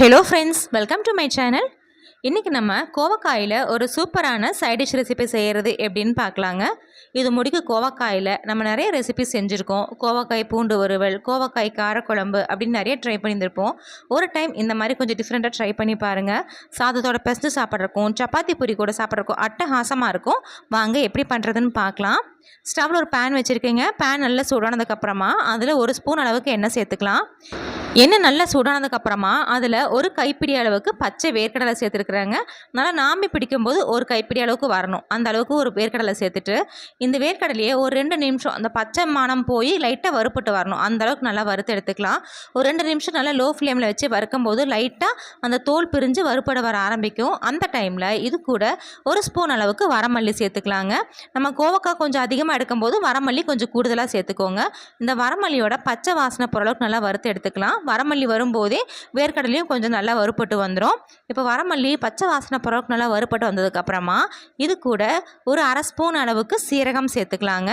Hello friends welcome to my channel இன்றைக்கி நம்ம கோவக்காயில் ஒரு சூப்பரான சைடிஷ் ரெசிபி செய்கிறது எப்படின்னு பார்க்கலாங்க. இது முடிக்க கோவக்காயில் நம்ம நிறைய ரெசிபி செஞ்சுருக்கோம். கோவக்காய் பூண்டு வறுவல் கோவக்காய் காரக்குழம்பு அப்படின்னு நிறைய ட்ரை பண்ணியிருந்திருப்போம். ஒரு டைம் இந்த மாதிரி கொஞ்சம் டிஃப்ரெண்ட்டாக ட்ரை பண்ணி பாருங்கள் சாதத்தோட பெஸ்ட்டு சாப்பிட்றக்கும் சப்பாத்தி பூரி கூட சாப்பிட்றக்கும் அட்டகாசமாக இருக்கும். வாங்க எப்படி பண்ணுறதுன்னு பார்க்கலாம். ஸ்டவ்வில் ஒரு பேன் வச்சுருக்கீங்க. பேன் நல்லா சூடானதுக்கப்புறமா அதில் ஒரு ஸ்பூன் அளவுக்கு எண்ணெய் சேர்த்துக்கலாம். எண்ணெய் நல்லா சூடானதுக்கப்புறமா அதில் ஒரு கைப்பிடி அளவுக்கு பச்சை வேர்க்கடலை சேர்த்துருக்குறாங்க. நல்லா நாம்பி பிடிக்கும்போது ஒரு கைப்பிடி அளவுக்கு வரணும். அந்த அளவுக்கு ஒரு வேர்க்கடலை சேர்த்துட்டு இந்த வேர்க்கடலையே ஒரு ரெண்டு நிமிஷம் அந்த பச்சை மானம் போய் லைட்டாக வறுப்பட்டு வரணும். அந்த அளவுக்கு நல்லா வறுத்து எடுத்துக்கலாம். ஒரு ரெண்டு நிமிஷம் நல்லா லோ ஃப்ளேமில் வச்சு வறுக்கும் போது லைட்டாக அந்த தோல் பிரிஞ்சு வறுப்பட வர ஆரம்பிக்கும். அந்த டைமில் இது கூட ஒரு ஸ்பூன் அளவுக்கு வரமல்லி சேர்த்துக்கலாங்க. நம்ம கோவக்காய் கொஞ்சம் அதிகமாக எடுக்கும்போது வரமல்லி கொஞ்சம் கூடுதலாக சேர்த்துக்கோங்க. இந்த வரமல்லியோட பச்சை வாசனை பொருளவுக்கு நல்லா வறுத்து எடுத்துக்கலாம். வரமல்லி வரும்போதே வேர்க்கடலையும் கொஞ்சம் நல்லா வறுப்பட்டு வந்துடும் இப்போ வரமல்லி பச்சை வாசனை புறவுக்கு நல்லா வறுப்பட்டு வந்ததுக்கப்புறமா இது கூட ஒரு அரை ஸ்பூன் அளவுக்கு சீரகம் சேர்த்துக்கலாங்க.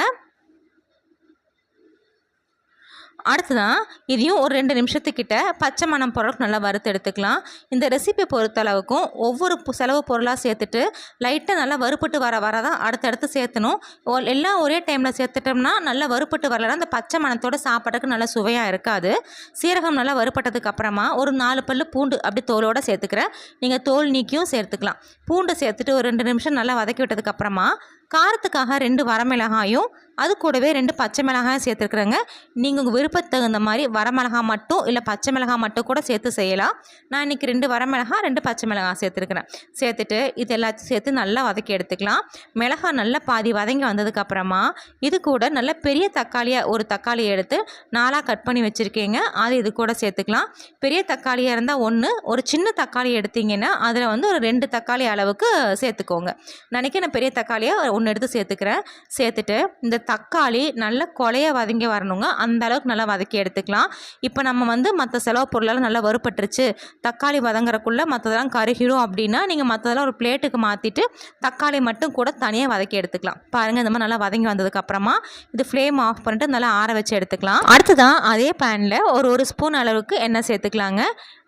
அடுத்ததான் இதையும் ஒரு ரெண்டு நிமிஷத்துக்கிட்ட பச்சை மணம் பொருளுக்கு நல்லா வறுத்து எடுத்துக்கலாம். இந்த ரெசிபி பொறுத்தளவுக்கும் ஒவ்வொரு செலவு பொருளாக சேர்த்துட்டு லைட்டாக நல்லா வறுப்பட்டு வர வர தான் அடுத்தடுத்து சேர்த்தணும். எல்லாம் ஒரே டைமில் சேர்த்துட்டோம்னா நல்லா வறுப்பட்டு வரலன்னா அந்த பச்சை மணத்தோட சாப்பாட்டுக்கு நல்லா சுவையாக இருக்காது. சீரகம் நல்லா வறுப்பட்டதுக்கு அப்புறமா ஒரு நாலு பல்லு பூண்டு அப்படி தோலோடு சேர்த்துக்கிறேன். நீங்கள் தோல் நீக்கியும் சேர்த்துக்கலாம். பூண்டு சேர்த்துட்டு ஒரு ரெண்டு நிமிஷம் நல்லா வதக்கி விட்டதுக்கப்புறமா காரத்துக்காக ரெண்டு வரமிளகாயும் அது கூடவே ரெண்டு பச்சை மிளகாயும் சேர்த்துருக்குறேங்க. நீங்கள் உங்கள் விருப்பத்துக்கு தகுந்த மாதிரி வரமிளகா மட்டும் இல்லை பச்சை மிளகாய் மட்டும் கூட சேர்த்து செய்யலாம். நான் இன்றைக்கி ரெண்டு வரமிளகா ரெண்டு பச்சை மிளகாய் சேர்த்துருக்குறேன். சேர்த்துட்டு இது எல்லாத்தையும் சேர்த்து நல்லா வதக்கி எடுத்துக்கலாம். மிளகாய் நல்லா பாதி வதங்கி வந்ததுக்கப்புறமா இது கூட நல்ல பெரிய தக்காளியாக ஒரு தக்காளியை எடுத்து நாலாக கட் பண்ணி வச்சுருக்கீங்க. அது இது கூட சேர்த்துக்கலாம். பெரிய தக்காளியாக இருந்தால் ஒன்று ஒரு சின்ன தக்காளி எடுத்திங்கன்னா அதில் வந்து ஒரு ரெண்டு தக்காளி அளவுக்கு சேர்த்துக்கோங்க. நினைக்க நான் பெரிய தக்காளியாக ஒன்று எடுத்து சேர்த்துக்கிறேன். சேர்த்துட்டு இந்த தக்காளி நல்லா கொலைய வதங்கி வரணுங்க. அந்த அளவுக்கு நல்லா வதக்கி எடுத்துக்கலாம். இப்போ நம்ம வந்து மற்ற செலவு பொருளெல்லாம் நல்லா வறுப்பட்டுருச்சு தக்காளி வதங்குறக்குள்ளே மற்றதெல்லாம் கருகிடும் அப்படின்னா நீங்கள் மற்றதெல்லாம் ஒரு பிளேட்டுக்கு மாற்றிட்டு தக்காளி மட்டும் கூட தனியாக வதக்கி எடுத்துக்கலாம். பாருங்கள் இந்த மாதிரி நல்லா வதங்கி வந்ததுக்கப்புறமா இது ஃப்ளேம் ஆஃப் பண்ணிட்டு நல்லா ஆற வச்சு எடுத்துக்கலாம். அடுத்ததான் அதே பேனில் ஒரு ஒரு ஸ்பூன் அளவுக்கு எண்ணெய் சேர்த்துக்கலாங்க.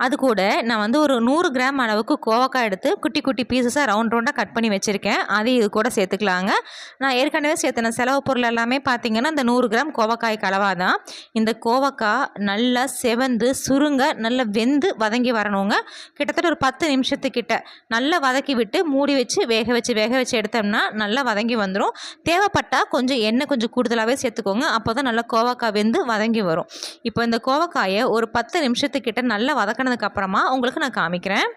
அது கூட நான் வந்து ஒரு நூறு கிராம் அளவுக்கு கோவக்காய் எடுத்து குட்டி குட்டி பீசஸாக ரவுண்ட் ரவுண்டாக கட் பண்ணி வச்சுருக்கேன். அது இது கூட சேர்த்துக்கலாங்க. நான் ஏற்கனவே சேர்த்துன செலவு பொருள் எல்லாமே பார்த்தீங்கன்னா இந்த நூறு கிராம் கோவக்காய் கலவா தான் இந்த கோவக்காய் நல்லா செவந்து சுருங்க நல்லா வெந்து வதங்கி வரணுங்க. கிட்டத்தட்ட ஒரு பத்து நிமிஷத்துக்கிட்ட நல்லா வதக்கி விட்டு மூடி வச்சு வேக வச்சு வேக வச்சு எடுத்தோம்னா நல்லா வதங்கி வந்துடும் தேவைப்பட்டால் கொஞ்சம் எண்ணெய் கொஞ்சம் கூடுதலாகவே சேர்த்துக்கோங்க. அப்போ தான் நல்லா கோவக்காய் வெந்து வதங்கி வரும். இப்போ இந்த கோவக்காயை ஒரு பத்து நிமிஷத்துக்கிட்ட நல்லா வதக்கினதுக்கப்புறமா உங்களுக்கு நான் காமிக்கிறேன்.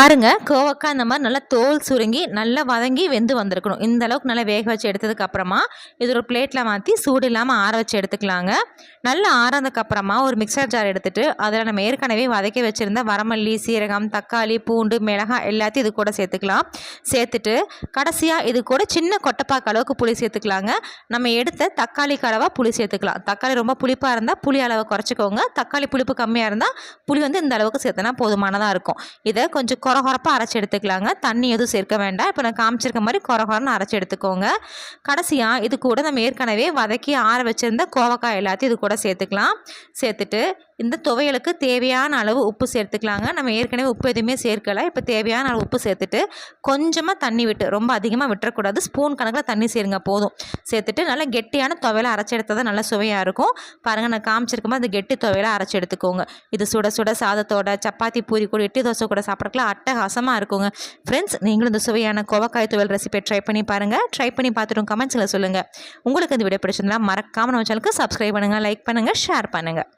பாருங்க கோவக்காய் இந்த மாதிரி நல்லா தோல் சுருங்கி நல்லா வதங்கி வெந்து வந்திருக்கணும். இந்த அளவுக்கு நல்லா வேக வச்சு எடுத்ததுக்கு அப்புறமா இது ஒரு பிளேட்டில் மாற்றி சூடு இல்லாமல் ஆற வச்சு எடுத்துக்கலாங்க. நல்லா ஆறதுக்கப்புறமா ஒரு மிக்சர் ஜார் எடுத்துகிட்டு அதில் நம்ம ஏற்கனவே வதக்கி வச்சுருந்த வரமல்லி சீரகம் தக்காளி பூண்டு மிளகாய் எல்லாத்தையும் இது கூட சேர்த்துக்கலாம். சேர்த்துட்டு கடைசியாக இது கூட சின்ன கொட்டைப்பாக்கு அளவுக்கு புளி சேர்த்துக்கலாங்க. நம்ம எடுத்த தக்காளி கலவாக புளி சேர்த்துக்கலாம். தக்காளி ரொம்ப புளிப்பாக இருந்தால் புளி அளவை குறைச்சிக்கோங்க. தக்காளி புளிப்பு கம்மியாக இருந்தால் புளி வந்து இந்த அளவுக்கு சேர்த்தனா போதுமானதாக இருக்கும். இதை கொஞ்சம் குறகுறப்பாக அரைச்சி எடுத்துக்கலாங்க. தண்ணி எதுவும் சேர்க்க வேண்டாம். இப்போ நான் காமிச்சிருக்க மாதிரி குறகுறன்னு அரைச்சி எடுத்துக்கோங்க. கடைசியாக இது கூட நம்ம ஏற்கனவே வதக்கி ஆற வச்சுருந்த கோவக்காய் எல்லாத்தையும் இது கூட சேர்த்துக்கலாம். சேர்த்துட்டு இந்த துவையலுக்கு தேவையான அளவு உப்பு சேர்த்துக்கலாங்க. நம்ம ஏற்கனவே உப்பு எதுவுமே சேர்க்கலை. இப்போ தேவையான அளவு உப்பு சேர்த்துட்டு கொஞ்சமாக தண்ணி விட்டு ரொம்ப அதிகமாக விட்டுறக்கூடாது. ஸ்பூன் கணக்கில் தண்ணி சேருங்க போதும். சேர்த்துட்டு நல்லா கெட்டியான துவையில அரைச்சி எடுத்தால் தான் நல்லா சுவையாக இருக்கும். பாருங்கள் நான் காமிச்சிருக்கும்போது அந்த கெட்டி துவையில அரைச்சி எடுத்துக்கோங்க. இது சுட சுட சாதத்தோட சப்பாத்தி பூரி கூட இட்லி தோசை கூட சாப்பிட்றதுக்குலாம் அட்டகாசமாக இருக்குங்க. ஃப்ரெண்ட்ஸ் நீங்களும் இந்த சுவையான கோவக்காய் துவல் ரெசிபியை ட்ரை பண்ணி பாருங்கள் ட்ரை பண்ணி பார்த்துட்டு கமெண்ட்ஸில் சொல்லுங்கள் உங்களுக்கு இந்த வீடியோ பிடிச்சிருந்தா மறக்காமல் நம்ம சேனலுக்கு சப்ஸ்கிரைப் பண்ணுங்கள் லைக் பண்ணுங்கள் ஷேர் பண்ணுங்கள்